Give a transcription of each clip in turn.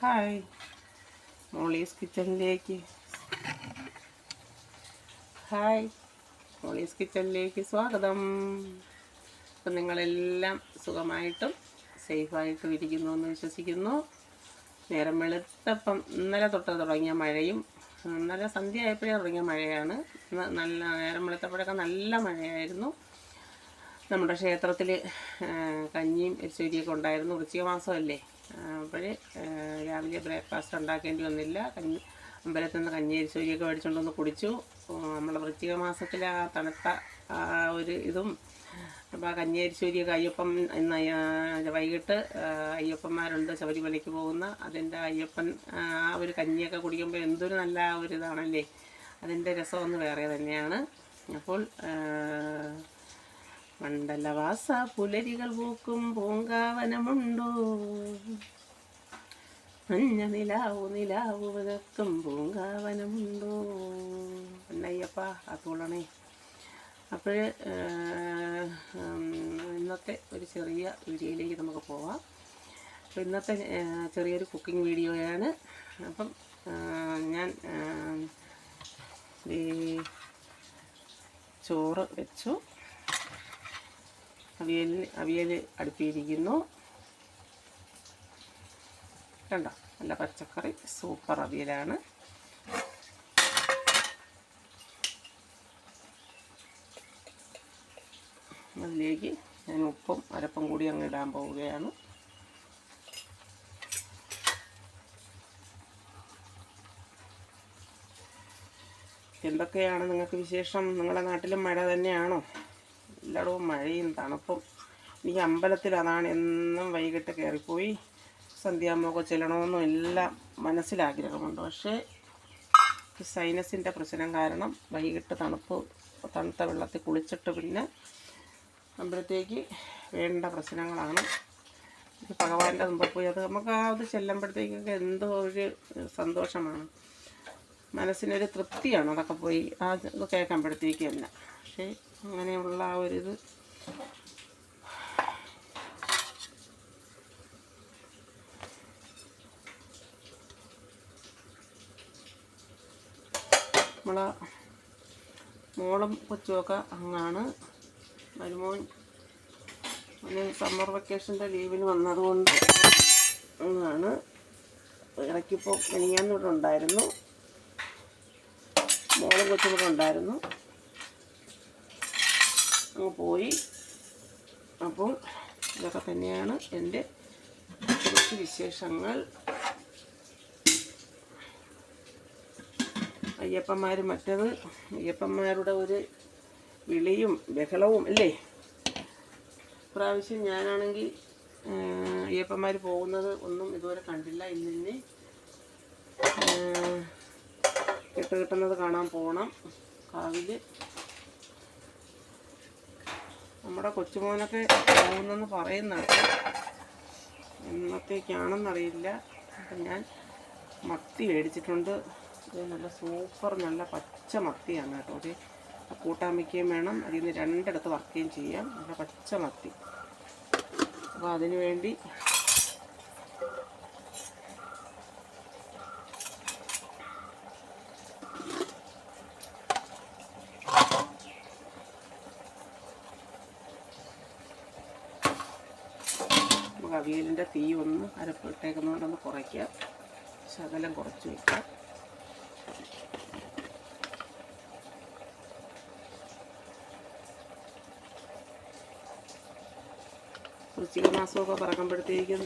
Hi. Molly's കിച്ചണിലേക്ക്. Hi. Molly's കിച്ചണിലേക്ക് സ്വാഗതം. അപ്പം നിങ്ങളെല്ലാം സുഖമായിട്ടും സേഫായിട്ടും ഇരിക്കുന്നു എന്ന് വിശ്വസിക്കുന്നു. നേരം വെളുത്തപ്പം ഇന്നലെ തൊട്ട് തുടങ്ങിയ മഴയും ഇന്നലെ സന്ധ്യ ആയപ്പോഴേ തുടങ്ങിയ മഴയാണ്. നല്ല നേരം വെളുത്തപ്പോഴൊക്കെ നല്ല മഴയായിരുന്നു. നമ്മുടെ ക്ഷേത്രത്തിൽ കഞ്ഞിയും എരിശ്ശേരിയൊക്കെ ഉണ്ടായിരുന്നു. വൃശ്ചിക മാസമല്ലേ? അപ്പോൾ രാവിലെ ബ്രേക്ക്ഫാസ്റ്റ് ഉണ്ടാക്കേണ്ടി വന്നില്ല. കഞ്ഞി അമ്പലത്തിൽ നിന്ന് കഞ്ഞേരി എരിശ്ശേരിയൊക്കെ മേടിച്ചുകൊണ്ട് വന്ന് കുടിച്ചു. നമ്മളെ വൃശ്ചിക മാസത്തിലെ ആ തണുത്ത ഒരു ഇതും. അപ്പോൾ കഞ്ഞേരി എരിശ്ശേരിയൊക്കെ അയ്യപ്പം ഇന്ന് വൈകിട്ട് അയ്യപ്പന്മാരുണ്ട് ശബരിമലയ്ക്ക് പോകുന്ന. അതിന്റെ അയ്യപ്പൻ ആ ഒരു കഞ്ഞിയൊക്കെ കുടിക്കുമ്പോൾ എന്തൊരു നല്ല ഒരു ഇതാണല്ലേ? അതിന്റെ രസമൊന്ന് വേറെ തന്നെയാണ്. അപ്പോൾ മണ്ഡലവാസ പുലരികൾ പൂക്കും പൂങ്കാവനമുണ്ടോ? മഞ്ഞ നിലാവു നിലാവു വിതക്കും പൂങ്കാവനമുണ്ടോ? അന്നയ്യപ്പ അതുകൊള്ളണേ അപ്പോൾ ഇന്നത്തെ ഒരു ചെറിയ വീഡിയോയിലേക്ക് നമുക്ക് പോവാം. അപ്പോൾ ഇന്നത്തെ ചെറിയൊരു കുക്കിംഗ് വീഡിയോയാണ്. അപ്പം ഞാൻ ഈ ചോറ് വെച്ചു. അവിയൽ അവിയൽ അടുപ്പിയിരിക്കുന്നു. കണ്ടോ? നല്ല പച്ചക്കറി സൂപ്പർ അവിയലാണ്. അതിലേക്ക് ഞാൻ ഉപ്പും അരപ്പും കൂടി അങ്ങ് ഇടാൻ പോവുകയാണ്. എന്തൊക്കെയാണ് നിങ്ങൾക്ക് വിശേഷം? നിങ്ങളുടെ നാട്ടിലും മഴ തന്നെയാണോ? എല്ലായിടവും മഴയും തണുപ്പും. ഇനി അമ്പലത്തിൽ അതാണ് എന്നും വൈകിട്ട് കയറിപ്പോയി സന്ധ്യാമൊക്കെ ചെല്ലണമെന്നും എല്ലാം മനസ്സിലാഗ്രഹമുണ്ട്. പക്ഷേ സൈനസിന്റെ പ്രശ്നം കാരണം വൈകിട്ട് തണുപ്പ് തണുത്ത വെള്ളത്തിൽ കുളിച്ചിട്ട് പിന്നെ അമ്പലത്തേക്ക് വേണ്ട പ്രശ്നങ്ങളാണ്. ഭഗവാന്റെ മുമ്പിൽ പോയി. അത് നമുക്ക് ആ അത് ചെല്ലുമ്പോഴത്തേക്കൊക്കെ എന്തോ ഒരു സന്തോഷമാണ്. മനസ്സിനൊരു തൃപ്തിയാണ് അതൊക്കെ പോയി. ആ കേൾക്കുമ്പോഴത്തേക്ക് തന്നെ പക്ഷേ അങ്ങനെയുള്ള ആ ഒരു ഇത്. നമ്മളെ മോളും കൊച്ചുമൊക്കെ അങ്ങാണ്. മരുമോൻ സമ്മർ വെക്കേഷന്റെ ലീവിന് വന്നതുകൊണ്ട് അങ്ങാണ്. ഇടയ്ക്കിപ്പോൾ ഇവിടെ ഉണ്ടായിരുന്നു. മോളും കൊച്ചും ഉണ്ടായിരുന്നു. പോയി. അപ്പോൾ ഇതൊക്കെ തന്നെയാണ് എന്റെ കുറച്ച് വിശേഷങ്ങൾ. അയ്യപ്പന്മാർ മറ്റത് അയ്യപ്പന്മാരുടെ ഒരു വിളിയും ബഹളവും അല്ലേ? പ്രാവശ്യം ഞാനാണെങ്കിൽ അയ്യപ്പന്മാർ പോകുന്നത് ഒന്നും ഇതുവരെ കണ്ടില്ല. ഇന്ന് കെട്ട് കിട്ടുന്നത് കാണാൻ പോകണം കാവിൽ നമ്മുടെ കൊച്ചുമോനൊക്കെ പോകുന്നെന്ന് പറയുന്നുണ്ട് എന്നത്തേക്കാണെന്നറിയില്ല. അപ്പം ഞാൻ മത്തി മേടിച്ചിട്ടുണ്ട്. ഇത് നല്ല സൂപ്പർ നല്ല പച്ച മത്തിയാണ് കേട്ടോ ഒരു കൂട്ടാൻ വേണം. അതിൽ നിന്ന് രണ്ടിടത്ത് വറുക്കുകയും ചെയ്യാം. നല്ല പച്ച മത്തി. അപ്പോൾ അതിന് വേണ്ടി നമുക്ക് അവിയലിന്റെ തീ ഒന്ന് അരപ്പിട്ടേക്കുന്നതുകൊണ്ടൊന്ന് കുറയ്ക്കാം. ശകലം കുറച്ച് വയ്ക്കാം വൃശ്ചിക മാസമൊക്കെ പറക്കുമ്പോഴത്തേക്കും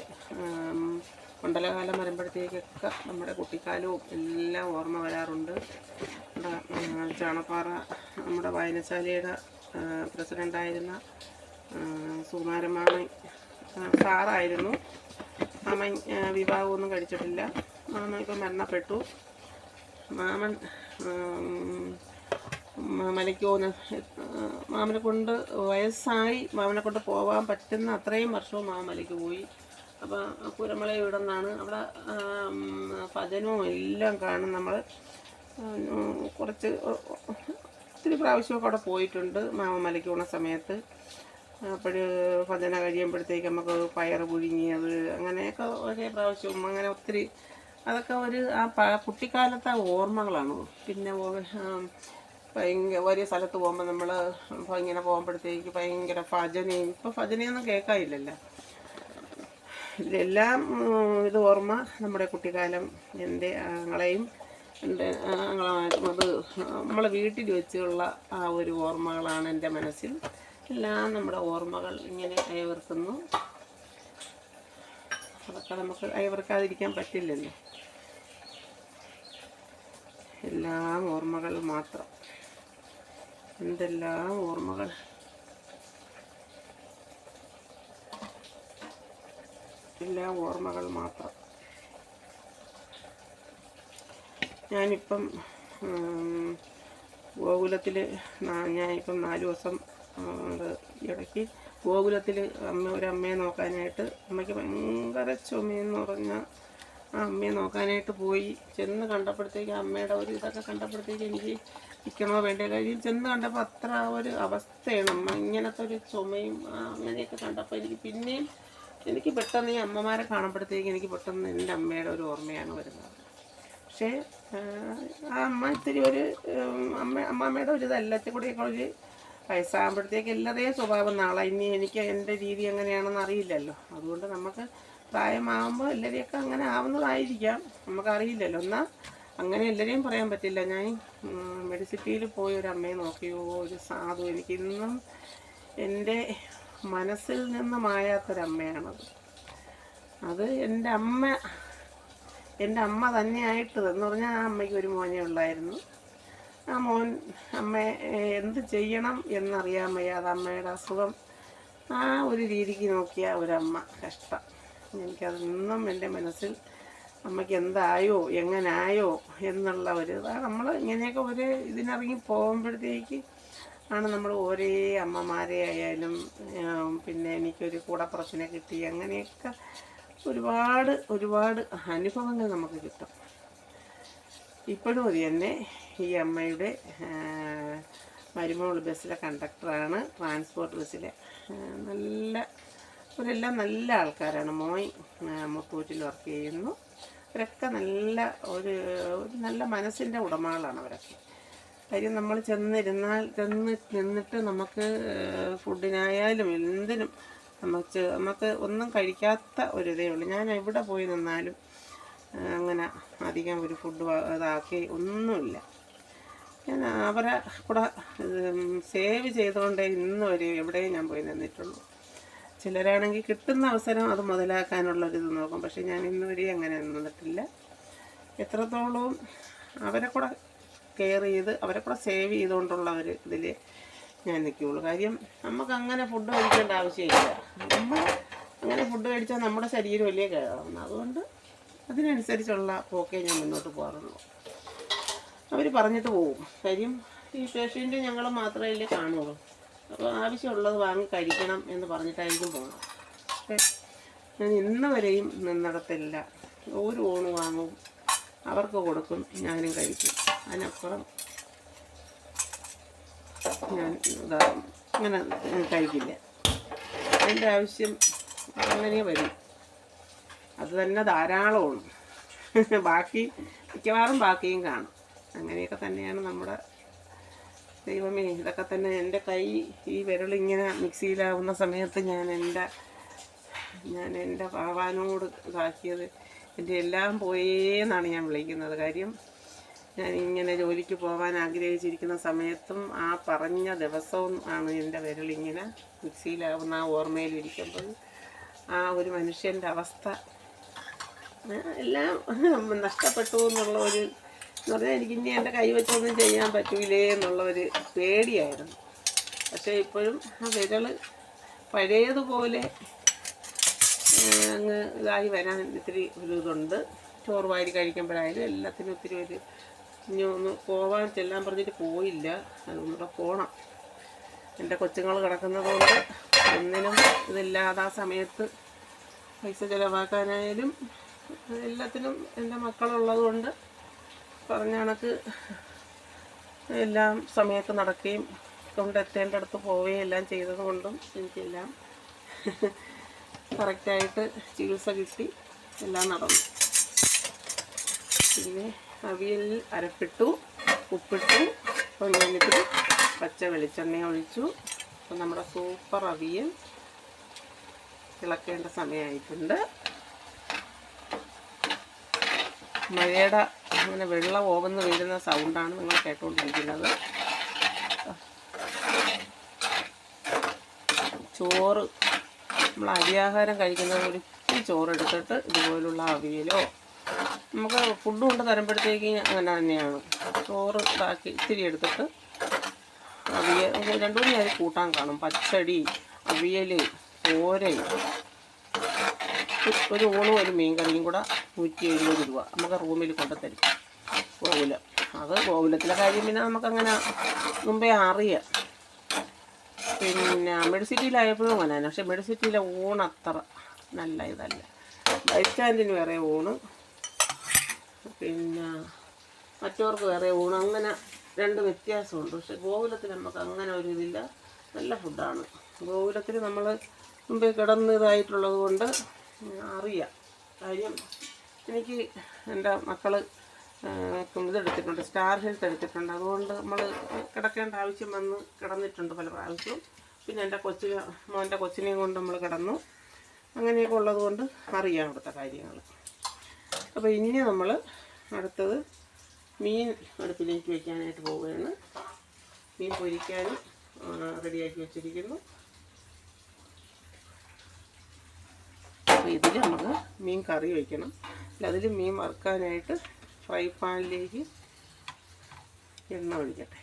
മണ്ഡലകാലം വരുമ്പോഴത്തേക്കൊക്കെ നമ്മുടെ കുട്ടിക്കാലവും എല്ലാം ഓർമ്മ വരാറുണ്ട്. നമ്മുടെ, ചാണപ്പാറ നമ്മുടെ വായനശാലയുടെ പ്രസിഡന്റായിരുന്ന ആ, സാറായിരുന്നു. മാമൻ വിവാഹമൊന്നും കഴിച്ചിട്ടില്ല. മാമൻ ഇപ്പം മരണപ്പെട്ടു. മാമൻ ഉം, മ- മലയ്ക്ക് പോകുന്ന മാമനെ കൊണ്ട് വയസ്സായി മാമനെ കൊണ്ട് പോകാൻ പറ്റുന്ന അത്രയും വർഷവും മാമൻ മലയ്ക്ക് പോയി. അപ്പോൾ കുരമല ഇവിടെ നിന്നാണ്? അവിടെ ഭജനവും എല്ലാം കാണും നമ്മൾ കുറച്ച് ഒത്തിരി പ്രാവശ്യമൊക്കെ അവിടെ പോയിട്ടുണ്ട് മാമൻ മലയ്ക്ക് പോകുന്ന സമയത്ത്. അപ്പോൾ ഭജന കഴിയുമ്പോഴത്തേക്ക് നമുക്ക് പയർ പുഴുങ്ങിയത് അങ്ങനെയൊക്കെ ഒരേ പ്രാവശ്യവും അങ്ങനെ ഒത്തിരി അതൊക്കെ ഒരു ആ പ കുട്ടിക്കാലത്തെ ഓർമ്മകളാണ്. പിന്നെ ഭയങ്കര ഒരേ സ്ഥലത്ത് പോകുമ്പോൾ നമ്മൾ ഇങ്ങനെ പോകുമ്പോഴത്തേക്ക് ഭയങ്കര ഭജനയും ഇപ്പോൾ ഭജനയൊന്നും കേൾക്കാനില്ലല്ലോ. ഇതിലെല്ലാം ഉം, ഇത് ഓർമ്മ നമ്മുടെ കുട്ടിക്കാലം എന്റെ ആങ്ങളെയും എന്റെ ആങ്ങളെ അത് നമ്മളെ വീട്ടിൽ വെച്ചുള്ള ആ ഒരു ഓർമ്മകളാണ് എന്റെ മനസ്സിൽ. എല്ലാം നമ്മുടെ ഓർമ്മകൾ ഇങ്ങനെ അയവർക്കുന്നു അതൊക്കെ നമുക്ക് അയവർക്കാതിരിക്കാൻ പറ്റില്ലല്ലോ. എല്ലാം ഓർമ്മകൾ മാത്രം. എന്തെല്ലാം ഓർമ്മകൾ? എല്ലാം ഓർമ്മകൾ മാത്രം. ഞാനിപ്പം ഗോകുലത്തിൽ ഞാനിപ്പം നാല് ദിവസം ഇടയ്ക്ക് ഗോകുലത്തിൽ അമ്മ ഒരു അമ്മയെ നോക്കാനായിട്ട് അമ്മയ്ക്ക് ഭയങ്കര ചുമയെന്ന് പറഞ്ഞാൽ ആ അമ്മയെ നോക്കാനായിട്ട് പോയി. ചെന്ന് കണ്ടപ്പോഴത്തേക്ക് അമ്മയുടെ ഒരു ഇതൊക്കെ കണ്ടപ്പോഴത്തേക്ക് എനിക്ക് നിൽക്കണോ വേണ്ട കാര്യം ചെന്ന് കണ്ടപ്പോൾ അത്ര ഒരു അവസ്ഥയാണ്. അമ്മ ഇങ്ങനത്തെ ഒരു ചുമയും അങ്ങനെയൊക്കെ കണ്ടപ്പോൾ എനിക്ക് പിന്നെയും എനിക്ക് പെട്ടെന്ന് ഈ അമ്മമാരെ കാണുമ്പോഴത്തേക്ക് എനിക്ക് പെട്ടെന്ന് എന്റെ അമ്മയുടെ ഒരു ഓർമ്മയാണ് വരുന്നത്. പക്ഷേ ആ, അമ്മ ഇത്തിരി ഒരു അമ്മ അമ്മാമ്മയുടെ ഒരു ഇതല്ലത്തിൽ കൂടെയൊക്കെ ഒരു വയസ്സാകുമ്പോഴത്തേക്ക് എല്ലാതേ സ്വഭാവം നാളെ ഇനി എനിക്ക് എന്റെ രീതി എങ്ങനെയാണെന്ന് അറിയില്ലല്ലോ. അതുകൊണ്ട് നമുക്ക് പ്രായമാകുമ്പോൾ എല്ലാവരെയൊക്കെ അങ്ങനെ ആവുന്നതായിരിക്കാം. നമുക്കറിയില്ലല്ലോ. എന്നാൽ അങ്ങനെ എല്ലാവരെയും പറയാൻ പറ്റില്ല. ഞാൻ മെഡിസിറ്റിയിൽ പോയി ഒരു അമ്മയെ നോക്കിയോ ഒരു സാധു എനിക്ക് ഇന്നും എന്റെ മനസ്സിൽ നിന്ന് മായാത്തൊരമ്മയാണത്. അത് എന്റെ അമ്മ എന്റെ അമ്മ തന്നെയായിട്ട് എന്ന് പറഞ്ഞാൽ ആ അമ്മയ്ക്ക് ഒരു മോനെ ഉള്ളായിരുന്നു. ആ മോൻ അമ്മ എന്ത് ചെയ്യണം എന്നറിയാൻ വയ്യാതെ അമ്മയുടെ അസുഖം. ആ ഒരു രീതിക്ക് നോക്കിയ ഒരമ്മ കഷ്ടം. എനിക്കത് ഇന്നും എന്റെ മനസ്സിൽ അമ്മയ്ക്ക് എന്തായോ എങ്ങനായോ എന്നുള്ള ഒരു നമ്മൾ ഇങ്ങനെയൊക്കെ ഒരു ഇതിനിറങ്ങി പോകുമ്പോഴത്തേക്ക് ആണ് നമ്മൾ ഓരോ അമ്മമാരെ ആയാലും പിന്നെ എനിക്കൊരു കൂടപ്പുറത്തിനെ കിട്ടി അങ്ങനെയൊക്കെ ഒരുപാട് ഒരുപാട് അനുഭവങ്ങൾ നമുക്ക് കിട്ടും. ഇപ്പോഴും അത് തന്നെ ഈ അമ്മയുടെ മരുമോൾ ബസ്സിലെ കണ്ടക്ടറാണ്. ട്രാൻസ്പോർട്ട് ബസ്സിലെ നല്ല ഇവരെല്ലാം നല്ല ആൾക്കാരാണ്. മോയ് മുത്തൂറ്റിൽ വർക്ക് ചെയ്യുന്നു. അവരൊക്കെ നല്ല ഒരു ഒരു നല്ല മനസ്സിന്റെ ഉടമകളാണ് അവരൊക്കെ. കാര്യം നമ്മൾ ചെന്നിരുന്നാൽ ചെന്ന് നിന്നിട്ട് നമുക്ക് ഫുഡിനായാലും എന്തിനും നമുക്ക് നമുക്ക് ഒന്നും കഴിക്കാത്ത ഒരു ഇതേ ഉള്ളൂ. ഞാൻ എവിടെ പോയി നിന്നാലും അങ്ങനെ അധികം ഒരു ഫുഡ് ഇതാക്കി ഒന്നുമില്ല. ഞാൻ അവരെ കൂടെ സേവ് ചെയ്തുകൊണ്ടേ ഇന്ന് വരെ എവിടെയും ഞാൻ പോയി നിന്നിട്ടുള്ളൂ. ചിലരാണെങ്കിൽ കിട്ടുന്ന അവസരം അത് മുതലാക്കാനുള്ളൊരിത് നോക്കും. പക്ഷേ ഞാൻ ഇന്ന് വരെ അങ്ങനെ നിന്നിട്ടില്ല. എത്രത്തോളവും അവരെ കൂടെ കെയർ ചെയ്ത് അവരെ കൂടെ സേവ് ചെയ്തുകൊണ്ടുള്ള ഒരു ഇതിൽ ഞാൻ നിൽക്കുകയുള്ളൂ. കാര്യം നമുക്ക് അങ്ങനെ ഫുഡ് കഴിക്കേണ്ട ആവശ്യമില്ല. നമ്മൾ അങ്ങനെ ഫുഡ് കഴിച്ചാൽ നമ്മുടെ ശരീരം വലിയ കേടാവുന്നു അതുകൊണ്ട് അതിനനുസരിച്ചുള്ള പോക്കേ ഞാൻ മുന്നോട്ട് പോകാറുള്ളൂ. അവർ പറഞ്ഞിട്ട് പോകും കാര്യം ഈ പേഷ്യന്റ് ഞങ്ങൾ മാത്രമല്ലേ കാണുള്ളൂ. അപ്പോൾ ആവശ്യമുള്ളത് വാങ്ങി കഴിക്കണം എന്ന് പറഞ്ഞിട്ടായിരിക്കും പോകണം ഞാൻ ഇന്ന് വരെയും നിന്നിടത്തില്ല. ഒരു ഊണ് വാങ്ങും. അവർക്ക് കൊടുക്കും. ഞാനും കഴിക്കും. അതിനപ്പുറം ഞാൻ അങ്ങനെ കഴിക്കില്ല. എന്റെ ആവശ്യം അങ്ങനെ വരും. അത് തന്നെ ധാരാളമാണ് ബാക്കി മിക്കവാറും ബാക്കിയും കാണും. അങ്ങനെയൊക്കെ തന്നെയാണ് നമ്മുടെ ദൈവമേ ഇതൊക്കെ തന്നെ എന്റെ കൈ ഈ വിരളിങ്ങനെ മിക്സിയിലാവുന്ന സമയത്ത് ഞാൻ എന്റെ ഞാൻ എന്റെ ഭഗവാനോട് ഇതാക്കിയത്. എന്റെ എല്ലാം പോയേന്നാണ് ഞാൻ വിളിക്കുന്നത്. കാര്യം ഞാൻ ഇങ്ങനെ ജോലിക്ക് പോകാൻ ആഗ്രഹിച്ചിരിക്കുന്ന സമയത്തും ആ പറഞ്ഞ ദിവസവും ആണ് എന്റെ വിരളിങ്ങനെ മിക്സിയിലാവുന്ന ആ ഓർമ്മയിലിരിക്കുമ്പോൾ ആ ഒരു മനുഷ്യന്റെ അവസ്ഥ എല്ലാം നഷ്ടപ്പെട്ടു എന്നുള്ള ഒരു എന്ന് പറഞ്ഞാൽ എനിക്ക് ഇനി എന്റെ കൈ വെച്ചൊന്നും ചെയ്യാൻ പറ്റൂലേ എന്നുള്ള ഒരു പേടിയായിരുന്നു. പക്ഷേ ഇപ്പോഴും ആ വിരൽ പഴയതുപോലെ അങ്ങ് ഇതായി വരാൻ ഇത്തിരി ഒരു ഇതുണ്ട്. ചോറ് വാരി കഴിക്കുമ്പോഴായാലും എല്ലാത്തിനും ഒത്തിരി ഒരു ഇനി ഒന്ന് പോവാൻ ചെല്ലാൻ പറഞ്ഞിട്ട് പോയില്ല. അതൊന്നുകൂടെ പോകണം എന്റെ കൊച്ചുങ്ങൾ കിടക്കുന്നതുകൊണ്ട് ഒന്നിനും ഇതില്ലാതെ ആ സമയത്ത് പൈസ ചിലവാക്കാനായാലും എല്ലാത്തിനും എന്റെ മക്കളുള്ളത് കൊണ്ട് പറഞ്ഞ കണക്ക് എല്ലാം സമയത്ത് നടക്കുകയും കൊണ്ടെത്തേണ്ടടുത്ത് പോവുകയും എല്ലാം ചെയ്തത് കൊണ്ടും എനിക്കെല്ലാം കറക്റ്റായിട്ട് ചികിത്സ കിട്ടി. എല്ലാം നടന്നു. പിന്നെ അവിയൽ അരപ്പിട്ടു ഉപ്പിട്ടു ഞാനിതിൽ പച്ച വെളിച്ചെണ്ണ ഒഴിച്ചു. അപ്പം നമ്മുടെ സൂപ്പർ അവിയൽ തിളക്കേണ്ട സമയമായിട്ടുണ്ട്. മഴയുടെ അങ്ങനെ വെള്ളം ഓവന്ന് വീഴുന്ന സൗണ്ടാണ് നിങ്ങൾ കേട്ടുകൊണ്ടിരിക്കുന്നത് ചോറ് നമ്മൾ അരിയാഹാരം കഴിക്കുന്നത് ഒരു ചോറെടുത്തിട്ട് ഇതുപോലുള്ള അവിയലോ നമുക്ക് ഫുഡ് കൊണ്ട് തരുമ്പോഴത്തേക്ക് അങ്ങനെ തന്നെയാണ്. ചോറ് ഇതാക്കി ഇത്തിരി എടുത്തിട്ട് അവിയൽ രണ്ടു മൂന്ന് കൂട്ടാൻ കാണും. പച്ചടി അവിയൽ തോരൻ ഒരു ഊണും ഒരു മീൻ കറിയും കൂടെ നൂറ്റി എഴുപത് രൂപ. നമുക്ക് റൂമിൽ കൊണ്ടു തരും. ഗോകുലം. അത് ഗോകുലത്തിലെ കാര്യം പിന്നെ നമുക്കങ്ങനെ മുമ്പേ അറിയാം. പിന്നെ മെഡിസിറ്റിയിലായപ്പോഴും അങ്ങനെ തന്നെ പക്ഷെ മെഡിസിറ്റിയിലെ ഊണ് അത്ര നല്ല ഇതല്ല. ബൈ സ്റ്റാൻഡിന് വേറെ ഊണ്. പിന്നെ മറ്റവർക്ക് വേറെ ഊണ്. അങ്ങനെ രണ്ട് വ്യത്യാസമുണ്ട്. പക്ഷെ ഗോകുലത്തിൽ നമുക്ക് അങ്ങനെ ഒരു ഇതില്ല. നല്ല ഫുഡാണ് ഗോകുലത്തിൽ നമ്മൾ മുമ്പേ കിടന്നതായിട്ടുള്ളത് കൊണ്ട് അറിയാം. കാര്യം എനിക്ക് എന്റെ മക്കൾ ഇതെടുത്തിട്ടുണ്ട് സ്റ്റാർ ഹെൽത്ത് എടുത്തിട്ടുണ്ട്. അതുകൊണ്ട് നമ്മൾ കിടക്കേണ്ട ആവശ്യം വന്ന് കിടന്നിട്ടുണ്ട് പല പ്രാവശ്യവും പിന്നെ എന്റെ കൊച്ചിനെ മോന്റെ കൊച്ചിനെയും കൊണ്ട് നമ്മൾ കിടന്നു. അങ്ങനെയൊക്കെ ഉള്ളത് കൊണ്ട് അറിയാം അവിടുത്തെ കാര്യങ്ങൾ അപ്പോൾ ഇനി നമ്മൾ അടുത്തത് മീൻ അടുപ്പിലേക്ക് വയ്ക്കാനായിട്ട് പോവുകയാണ്. മീൻ പൊരിക്കാനും റെഡിയാക്കി വെച്ചിരിക്കുന്നു. അപ്പോൾ ഇതിൽ നമുക്ക് മീൻ കറി വയ്ക്കണം. അതിൽ മീൻ വറുക്കാനായിട്ട് ഫ്രൈ പാനിലേക്ക് എണ്ണ ഒഴിക്കട്ടെ.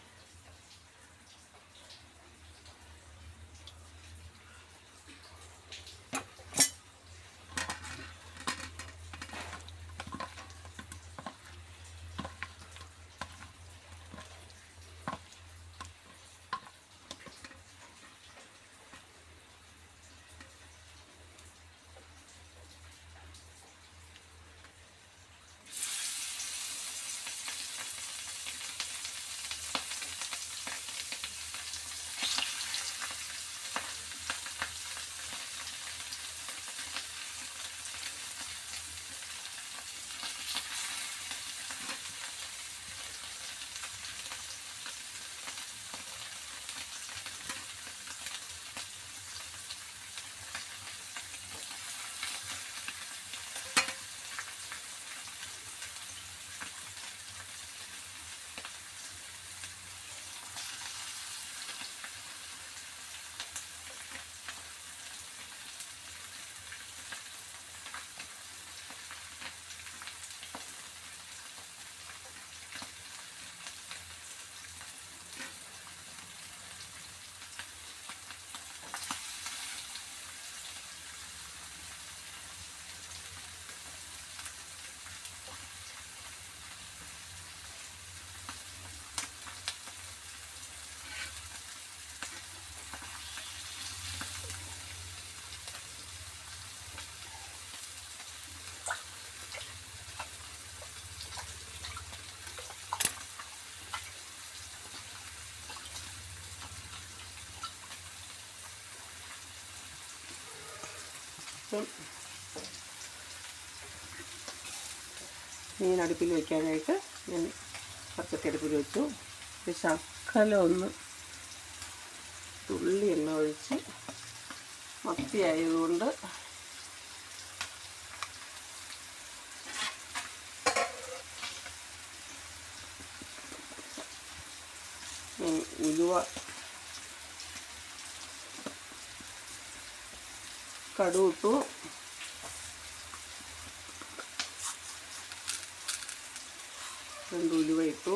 മീൻ അടുപ്പിൽ വയ്ക്കാനായിട്ട് ഞാൻ പച്ചത്തി അടുപ്പിൽ വെച്ചു. ഒരു ഒന്ന് തുള്ളി എണ്ണ ഒഴിച്ച് മത്തി ആയതുകൊണ്ട് ഉലുവ ഇട്ടു രണ്ട് ഉലുവ ഇട്ടു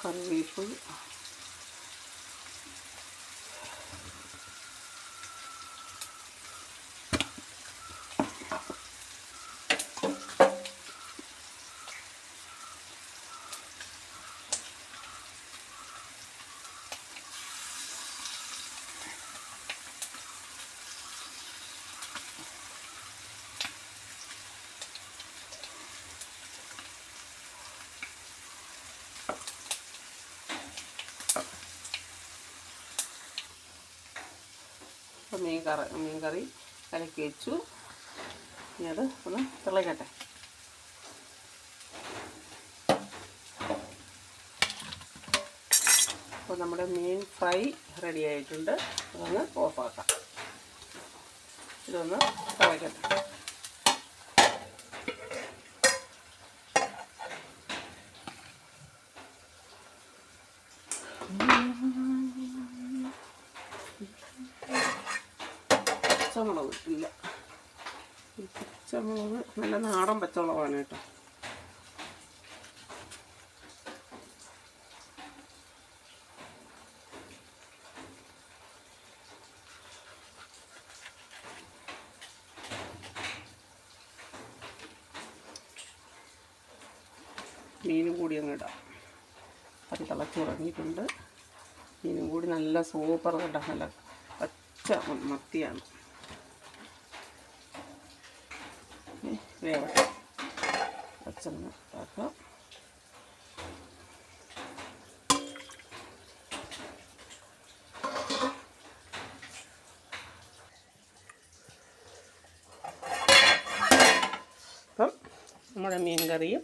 കറിവേപ്പ് അപ്പം മീൻ കറി മീൻ കറി കലക്കി വെച്ചു. ഇനി അത് ഒന്ന് തിളയ്ക്കട്ടെ അപ്പോൾ നമ്മുടെ മീൻ ഫ്രൈ റെഡി ആയിട്ടുണ്ട്. അതൊന്ന് ഓഫാക്കാം ഇതൊന്ന് തിളക്കട്ടെ പച്ചമുളക് ഇല്ല ഈ പച്ചമുളക് നല്ല നാടൻ പച്ചമുളകാണ് കേട്ടോ. മീനും കൂടി അങ്ങ് ഇടാം. അത് തിളച്ച് തുടങ്ങിയിട്ടുണ്ട് മീനും കൂടി നല്ല സൂപ്പർ കേട്ടോ. നല്ല പച്ച മത്തിയാണ്. വേവട്ടെ പച്ചന്ന് ആക്കാം അപ്പം നമ്മുടെ മീൻ കറിയും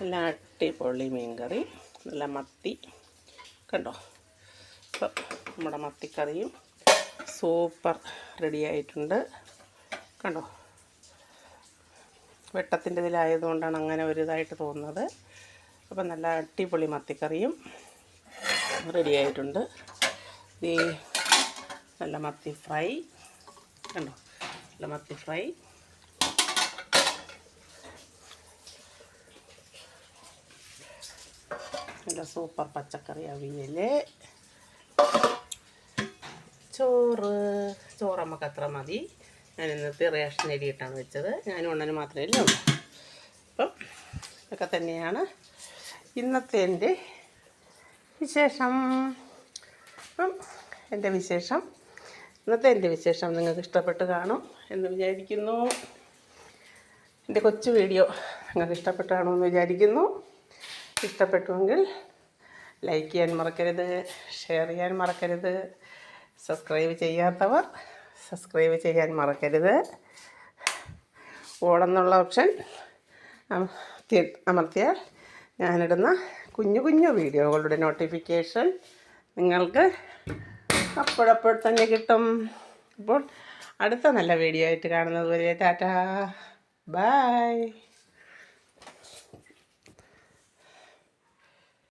നല്ല അട്ടിപ്പൊള്ളി മീൻ കറി നല്ല മത്തി. കണ്ടോ? അപ്പം നമ്മുടെ മത്തിക്കറിയും സൂപ്പർ റെഡിയായിട്ടുണ്ട് കണ്ടോ? വെട്ടത്തിന്റെ ഇതിലായതുകൊണ്ടാണ് അങ്ങനെ ഒരു ഇതായിട്ട് തോന്നുന്നത്. അപ്പം നല്ല അടിപൊളി മത്തിക്കറിയും റെഡി ആയിട്ടുണ്ട് ഈ നല്ല മത്തി ഫ്രൈ. കണ്ടോ? നല്ല മത്തി ഫ്രൈ. നല്ല സൂപ്പർ പച്ചക്കറി അവിയൽ ചോറ്. ചോറ് അത്ര മതി. ഞാൻ ഇന്നത്തെ റേഷൻ അരിയിട്ടാണ് വെച്ചത്. ഞാനും ഉണ്ണന് മാത്രമേ ഉള്ളൂ. അപ്പം ഇതൊക്കെ തന്നെയാണ് ഇന്നത്തെ എന്റെ വിശേഷം. അപ്പം എന്റെ വിശേഷം. ഇന്നത്തെ എന്റെ വിശേഷം നിങ്ങൾക്ക് ഇഷ്ടപ്പെട്ട് കാണും എന്ന് വിചാരിക്കുന്നു. എന്റെ കൊച്ചു വീഡിയോ നിങ്ങൾക്ക് ഇഷ്ടപ്പെട്ട് കാണുമെന്ന് വിചാരിക്കുന്നു. ഇഷ്ടപ്പെട്ടുവെങ്കിൽ ലൈക്ക് ചെയ്യാൻ മറക്കരുത് ഷെയർ ചെയ്യാൻ മറക്കരുത് സബ്സ്ക്രൈബ് ചെയ്യാത്തവർ സബ്സ്ക്രൈബ് ചെയ്യാൻ മറക്കരുത്. ഓടെന്നുള്ള ഓപ്ഷൻ അമർത്തി- അമർത്തിയാൽ ഞാനിടുന്ന കുഞ്ഞു കുഞ്ഞു വീഡിയോകളുടെ നോട്ടിഫിക്കേഷൻ നിങ്ങൾക്ക് അപ്പോഴപ്പോൾ തന്നെ കിട്ടും. അപ്പോൾ അടുത്ത നല്ല വീഡിയോ ആയിട്ട് കാണുന്നത് വരെ ടാറ്റാ. ബൈ